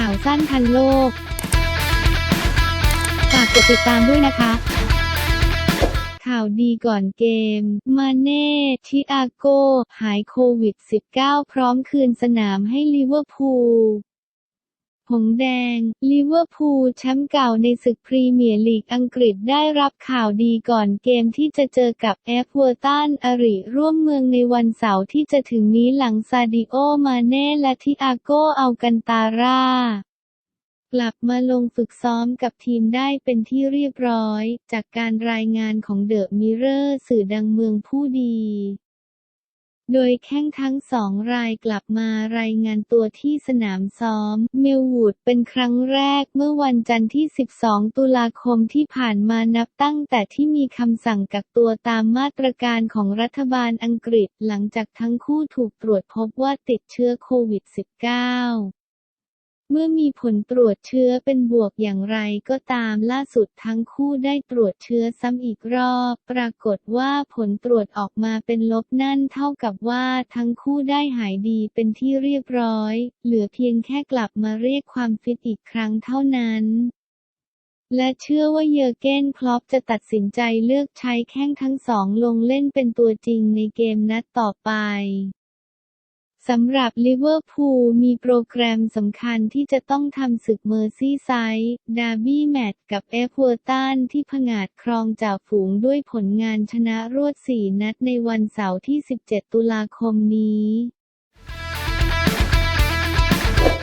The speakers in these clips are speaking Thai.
ข่าวสั้นทันโลก ฝากกดติดตามด้วยนะคะ ข่าวดีก่อนเกม มาเน่ทิอาโก หายโควิด -19 พร้อมคืนสนามให้ลิเวอร์พูล หงแดง ลิเวอร์พูลแชมป์เก่าในศึกพรีเมียร์ลีกอังกฤษได้รับข่าวดีก่อนเกมที่จะเจอกับเอฟเวอร์ตันอริร่วมเมืองในวันเสาร์ที่จะถึงนี้หลังซาดิโอมาเน่และทิอาโกเอากันตาร่ากลับมาลงฝึกซ้อมกับทีมได้เป็นที่เรียบร้อย จากการรายงานของเดอะมิเรอร์สื่อดังเมืองผู้ดี โดยแข้งทั้งสองรายกลับมารายงานตัวที่สนามซ้อมเมลวูดเป็นครั้งแรกเมื่อวันจันทร์ที่ 12 ตุลาคมที่ผ่านมานับตั้งแต่ที่มีคำสั่งกักตัวตามมาตรการของรัฐบาลอังกฤษหลังจากทั้งคู่ถูกตรวจพบว่าติดเชื้อโควิด -19 เมื่อมีผลตรวจเชื้อเป็นบวกอย่างไรก็ตามล่าสุดทั้งคู่ได้ตรวจเชื้อซ้ำอีกรอบ ปรากฏว่าผลตรวจออกมาเป็นลบนั่นเท่ากับว่าทั้งคู่ได้หายดีเป็นที่เรียบร้อย เหลือเพียงแค่กลับมาเรียกความฟิตอีกครั้งเท่านั้นและเชื่อว่าเยอร์เกนคลอปจะตัดสินใจเลือกใช้แข้งทั้งสองลงเล่นเป็นตัวจริงในเกมนัดต่อไป สำหรับลิเวอร์พูลมีโปรแกรมสำคัญที่จะต้องทำศึกเมอร์ซี่ไซด์ดาร์บี้แมตช์กับเอฟเวอร์ตันที่ผงาดครองจ่าฝูงด้วยผลงานชนะรวด 4 นัดในวันเสาร์ที่ 17 ตุลาคมนี้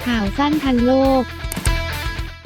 ข่าวสั้นทันโลก